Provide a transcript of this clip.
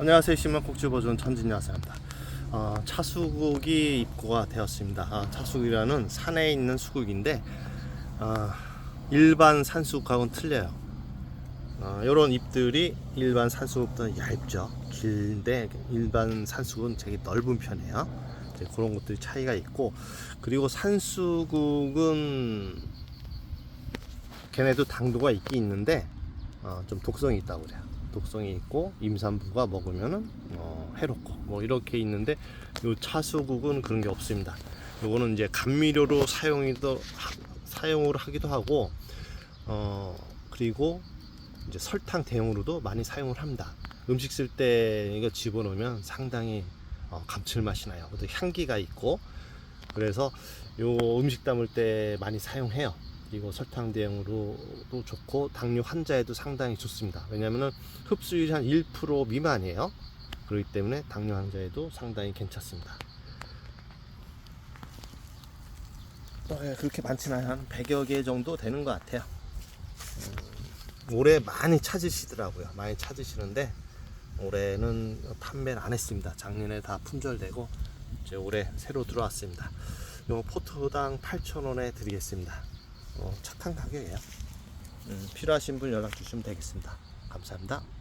안녕하세요. 신만국지보존 천진야사입니다. 어, 차수국이 입고가 되었습니다. 아, 차수국이라는 산에 있는 수국인데 아, 일반 산수국하고는 틀려요. 이런 잎들이 일반 산수국보다 얇죠. 길데 일반 산수국은 되게 넓은 편이에요. 그런 것들이 차이가 있고 그리고 산수국은 걔네도 당도가 있긴 있는데 어, 좀 독성이 있다고 그래요. 독성이 있고 임산부가 먹으면은 어, 해롭고 뭐 이렇게 있는데 요 차수국은 그런 게 없습니다. 요거는 이제 감미료로 사용이도 하- 사용을 하기도 하고 어 그리고 이제 설탕 대용으로도 많이 사용을 합니다. 음식 쓸 때 이거 집어넣으면 상당히 어, 감칠맛이 나요. 향기가 있고 그래서 요 음식 담을 때 많이 사용해요. 그리고 설탕 대용으로도 좋고 당뇨 환자에도 상당히 좋습니다. 왜냐하면 흡수율이 한 1% 미만이에요. 그렇기 때문에 당뇨 환자에도 상당히 괜찮습니다. 어, 예, 그렇게 많지는 않아요. 한 100여 개 정도 되는 것 같아요. 음, 올해 많이 찾으시더라고요. 많이 찾으시는데 올해는 판매를 안 했습니다. 작년에 다 품절되고 이제 올해 새로 들어왔습니다. 요 포트당 8,000원에 드리겠습니다. 어, 착한 가격이에요. 음, 필요하신 분 연락 주시면 되겠습니다. 감사합니다.